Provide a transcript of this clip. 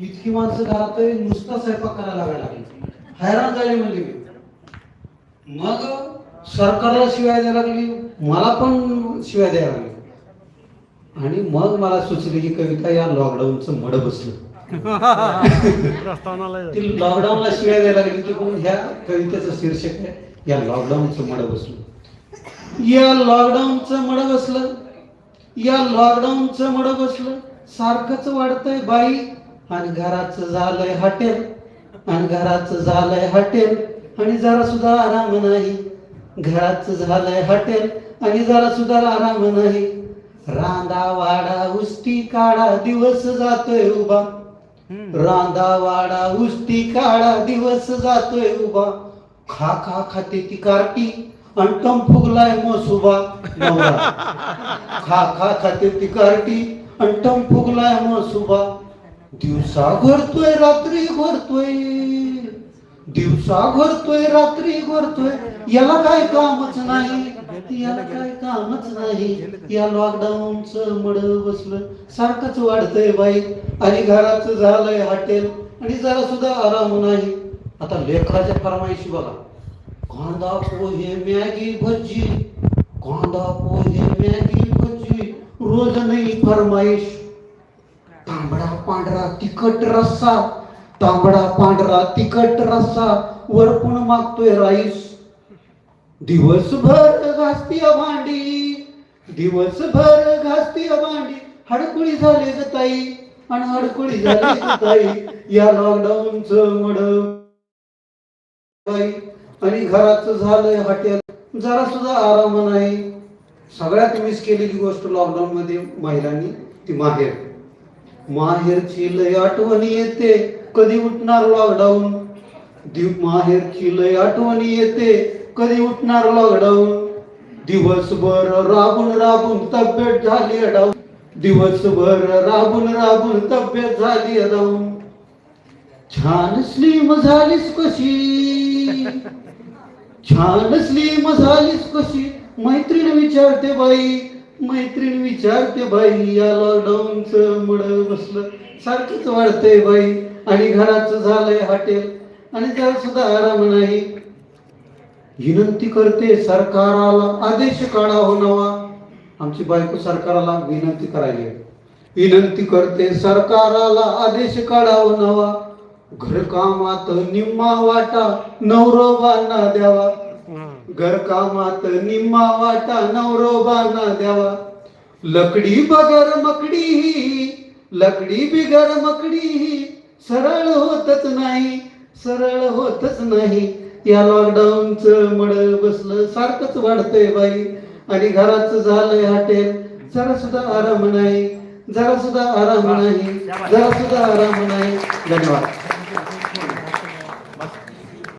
इतकी माणसं घरात नुसता स्वयंपाक करायला लागायला लागली. हैराण झाले म्हणजे मी. मग सरकारला शिवाय द्यायला लागली मला पण शिवाय द्यायला लागली. आणि मग मला सुचली की कविता या लॉकडाऊनचं मड बसलं. ती लॉकडाऊनला शिवाय द्यायला लागली की पण ह्या कवितेचं शीर्षक आहे या लॉकडाऊनचं मड बसलं. या लॉकडाऊनचं मड बसलं. या लॉकडाऊनचं मड बसलं. सारखंच वाढतंय बाई. आणि घराचं झालंय हॉटेल. आणि घराचं झालंय हॉटेल. आणि जरा सुद्धा आराम नाही. घराचं झालंय हॉटेल. आणि जरा सुद्धा आराम नाही. रांदा वाडा उष्टी काढा दिवस जातोय उभा. रांदा वाडा उष्टी काढा दिवस जातोय उभा. खा खा खाते ती कार्टी. आणि टम फुगलाय मसुबा. खा खा खाते ती कार्टी. आणि टम फुगलाय मसुबा. दिवसा घोरतोय रात्री घोरतोय दिवसा घोरतोय रात्री घोरतोय याला काय कामच नाही. याला काय कामच नाही. या लॉकडाऊनच मड बसलं. सारखंच वाढतंय बाई. आणि घराचं झालंय हॉटेल. आणि जरा सुद्धा आराम नाही. आता लेकराच्या फरमाईशी बघा. कांदा पोहे मॅगी भजी. कांदा पोहे मॅगी भजी. रोज नाही फरमाईश. पांढरा तिखट रस्सा तांबडा पांढरा तिखट रस्सा वरपून मागतोय राईस. दिवसभर घासती भांडी दिवसभर घासती भांडी. हडकुळी झाले ग ताई आणि हडकुळी झाली ग ताई. या लॉकडाऊनच मड आणि घराचं झालंय हॉटेल. जरा सुद्धा आराम नाही. सगळ्यात मिस केलेली गोष्ट लॉकडाऊन मध्ये महिलांनी ती माहेर माहेरची लय आठवणी येते. कधी उठणार लॉकडाऊन दिव माहेरची लय आठवणी येते. कधी उठणार लॉकडाऊन दिवसभर राबून राबून तब्येत झाली डाऊन दिवसभर राबून राबून तब्येत झाली डाऊन छान स्लिम झालीस कशी? छान स्लिम झालीस कशी? मैत्रीण विचारते बाई. मैत्रीण विचारते बाई या लॉकडाऊनचं मुड बसलं. सारखंच वाढतंय बाई आणि घराचं झालंय हॉटेल. आणि त्याला सुद्धा आराम नाही. विनंती करते सरकाराला आदेश काढा हो नवा. आमची बायको सरकाराला विनंती करायला. विनंती करते सरकाराला आदेश काढा हो नवा. घरकामात निम्मा वाटा नवरोबांना द्यावा. घरकामात निम्मा वाटा नवरोबांना द्यावा. लकडी बगर मकडी ही लकडी बिगर मकडी ही सरळ होतच नाही सरळ होतच नाही. या लॉकडाऊनचं मड बसलं सारखंच वाढतंय बाई. आणि घराचं झालंय हॉटेल. जरा सुद्धा आराम नाही जरा सुद्धा आराम नाही जरा सुद्धा आराम नाही. धन्यवाद.